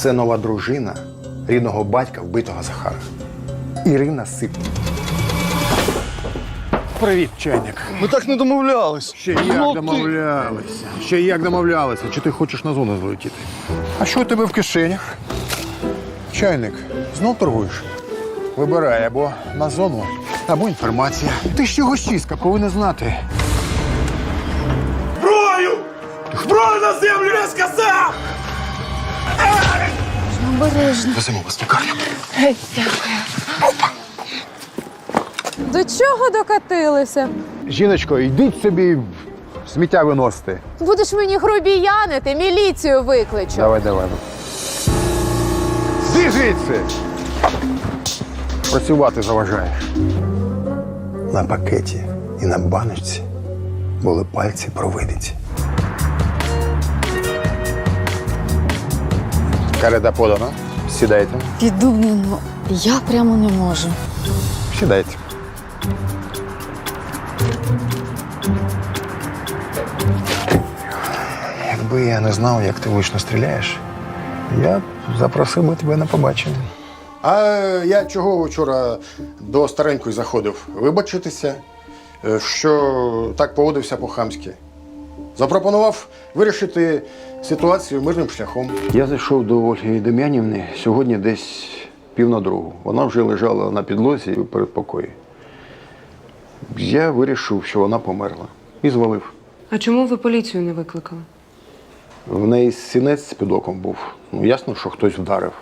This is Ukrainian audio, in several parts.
Це нова дружина рідного батька вбитого Захара. Ірина Сипник. Привіт, чайник. Ми так не домовлялись. Ще як Ну, ти- домовлялися. Ще як домовлялися. Чи ти хочеш на зону злетіти? А що у тебе в кишенях? Чайник, знов торгуєш? Вибирай або на зону, або інформація. Ти ж його повинен знати. Зброю! Зброю на землю, Обережно. Веземо вас в лікарню. Гей, дякую. До чого докатилися? Жіночко, йдіть собі сміття виносити. Будеш мені грубіянити, міліцію викличу. Давай, давай. Ти звідси! Працювати заважаєш. На пакеті і на баночці були пальці провидиці. Карета подана. Сідайте. Піду, ну, я прямо не можу. Сідайте. Якби я не знав, як ти влучно стріляєш, я б запросив би тебе на побачення. А я чого вчора до старенької заходив? Вибачитися, е, що так поводився по-хамськи. Запропонував вирішити ситуацію мирним шляхом. Я зайшов до Ольги Дем'янівни сьогодні десь пів на другу. Вона вже лежала на підлозі у передпокої. Я вирішив, що вона померла. І звалив. А чому ви поліцію не викликали? В неї сінець під оком був. Ну, ясно, що хтось вдарив.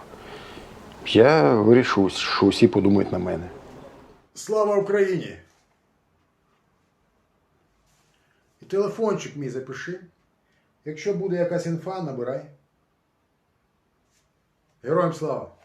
Я вирішив, що усі подумають на мене. Слава Україні! І телефончик мій запиши. Якщо буде якась інфа, набирай. Героям слава!